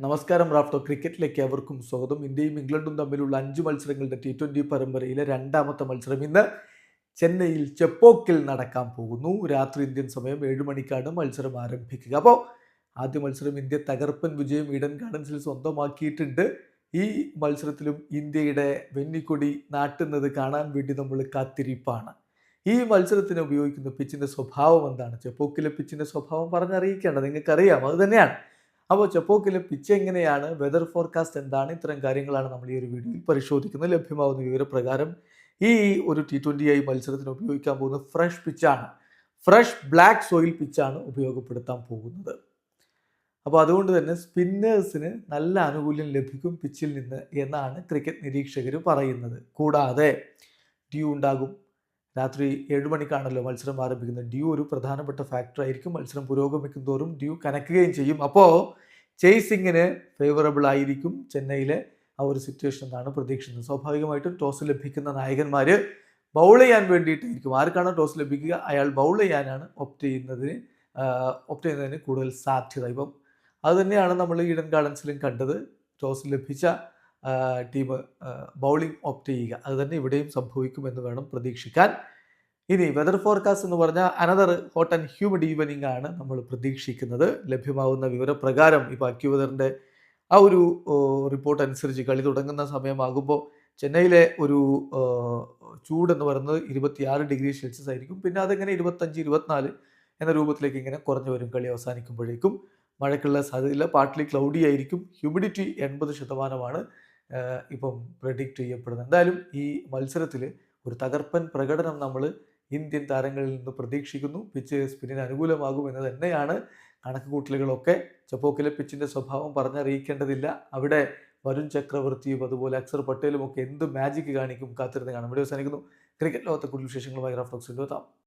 നമസ്കാരം റാഫ്റ്റോ. ക്രിക്കറ്റിലേക്ക് അവർക്കും സ്വാഗതം. ഇന്ത്യയും ഇംഗ്ലണ്ടും തമ്മിലുള്ള അഞ്ച് മത്സരങ്ങളുടെ ടി ട്വന്റി പരമ്പരയിലെ രണ്ടാമത്തെ മത്സരം ഇന്ന് ചെന്നൈയിൽ ചെപ്പോക്കിൽ നടക്കാൻ പോകുന്നു. രാത്രി ഇന്ത്യൻ സമയം ഏഴ് മണിക്കാണ് മത്സരം ആരംഭിക്കുക. അപ്പോൾ ആദ്യ മത്സരം ഇന്ത്യ തകർപ്പൻ വിജയം ഈഡൻ ഗാർഡൻസിൽ സ്വന്തമാക്കിയിട്ടുണ്ട്. ഈ മത്സരത്തിലും ഇന്ത്യയുടെ വെന്നിക്കൊടി നാട്ടുന്നത് കാണാൻ വേണ്ടി നമ്മൾ കാത്തിരിപ്പാണ്. ഈ മത്സരത്തിന് ഉപയോഗിക്കുന്ന പിച്ചിന്റെ സ്വഭാവം എന്താണ്? ചെപ്പോക്കിലെ പിച്ചിന്റെ സ്വഭാവം പറഞ്ഞറിയിക്കേണ്ടത് നിങ്ങൾക്കറിയാം. അത് തന്നെയാണ്. അപ്പോൾ ചെപ്പോക്കിലെ പിച്ച് എങ്ങനെയാണ്? വെതർ ഫോർകാസ്റ്റ് എന്താണ്? ഇത്തരം കാര്യങ്ങളാണ് നമ്മൾ ഈ ഒരു വീഡിയോയിൽ പരിശോധിക്കുന്നത്. ലഭ്യമാവുന്ന വിവരപ്രകാരം ഈ ഒരു ടി ട്വന്റി ഐ മത്സരത്തിന് ഉപയോഗിക്കാൻ പോകുന്ന ഫ്രഷ് പിച്ചാണ് ഫ്രഷ് ബ്ലാക്ക് സോയിൽ പിച്ചാണ് ഉപയോഗപ്പെടുത്താൻ പോകുന്നത്. അപ്പോൾ അതുകൊണ്ട് തന്നെ സ്പിന്നേഴ്സിന് നല്ല ആനുകൂല്യം ലഭിക്കും പിച്ചിൽ നിന്ന് എന്നാണ് ക്രിക്കറ്റ് നിരീക്ഷകർ പറയുന്നത്. കൂടാതെ ഡ്യൂ ഉണ്ടാകും. രാത്രി ഏഴ് മണിക്കാണല്ലോ മത്സരം ആരംഭിക്കുന്നത്. ഡ്യൂ ഒരു പ്രധാനപ്പെട്ട ഫാക്ടർ ആയിരിക്കും. മത്സരം പുരോഗമിക്കും തോറും ഡ്യൂ കനക്കുകയും ചെയ്യും. അപ്പോൾ ചേസിങ്ങിന് ഫേവറബിൾ ആയിരിക്കും ചെന്നൈയിലെ ആ ഒരു സിറ്റുവേഷൻ എന്നാണ് പ്രതീക്ഷിക്കുന്നത്. സ്വാഭാവികമായിട്ടും ടോസ് ലഭിക്കുന്ന നായകന്മാർ ബൗൾ ചെയ്യാൻ വേണ്ടിയിട്ടായിരിക്കും. ആർക്കാണ് ടോസ് ലഭിക്കുക? അയാൾ ബൗൾ ചെയ്യാനാണ് ഒപ്റ്റ് ചെയ്യുന്നതിന് ഒപ്റ്റ് ചെയ്യുന്നതിന് കൂടുതൽ സാധ്യത. ഇപ്പം അതുതന്നെയാണ് നമ്മൾ ഈഡൻ ഗാർഡൻസിലും കണ്ടത്. ടോസ് ലഭിച്ച ടീം ബൗളിംഗ് ഓപ്റ്റ് ചെയ്യുക. അത് തന്നെ ഇവിടെയും സംഭവിക്കുമെന്ന് വേണം പ്രതീക്ഷിക്കാൻ. ഇനി വെതർ ഫോർകാസ്റ്റ് എന്ന് പറഞ്ഞാൽ another hot and humid evening ആണ് നമ്മൾ പ്രതീക്ഷിക്കുന്നത്. ലഭ്യമാവുന്ന വിവരപ്രകാരം ഇപ്പോൾ അക്യുവെതറിന്റെ ആ ഒരു റിപ്പോർട്ട് അനുസരിച്ച് കളി തുടങ്ങുന്ന സമയമാകുമ്പോൾ ചെന്നൈയിലെ ഒരു ചൂടെന്ന് പറയുന്നത് ഇരുപത്തിയാറ് ഡിഗ്രി സെൽഷ്യസ് ആയിരിക്കും. പിന്നെ അതെങ്ങനെ ഇരുപത്തഞ്ച് ഇരുപത്തിനാല് എന്ന രൂപത്തിലേക്ക് ഇങ്ങനെ കുറഞ്ഞു വരും കളി അവസാനിക്കുമ്പോഴേക്കും. മഴയ്ക്കുള്ള സാധ്യതയില്ല. പാർട്ട്ലി ക്ലൗഡി ആയിരിക്കും. ഹ്യൂമിഡിറ്റി എൺപത് ശതമാനമാണ്. ഇപ്പം പ്രഡിക്റ്റ് ചെയ്യപ്പെടുന്നത് എന്തായാലും ഈ മത്സരത്തിൽ ഒരു തകർപ്പൻ പ്രകടനം നമ്മൾ ഇന്ത്യൻ താരങ്ങളിൽ നിന്ന് പ്രതീക്ഷിക്കുന്നു. പിച്ച് സ്പിന്നിന് അനുകൂലമാകും എന്ന് തന്നെയാണ് കണക്കുകൂട്ടലുകളൊക്കെ. ചപ്പോക്കിലെ പിച്ചിന്റെ സ്വഭാവം പറഞ്ഞറിയിക്കേണ്ടതില്ല. അവിടെ വരുൺ ചക്രവർത്തിയും അതുപോലെ അക്സർ പട്ടേലും ഒക്കെ എന്ത് മാജിക് കാണിക്കും കാത്തിരുന്ന് കാണാം. ഇവിടെ അവസാനിക്കുന്നു. ക്രിക്കറ്റ് ലോകത്തെ കൂടുതൽ വിശേഷങ്ങളുമായി റഫ്ലോക്സ് എത്താം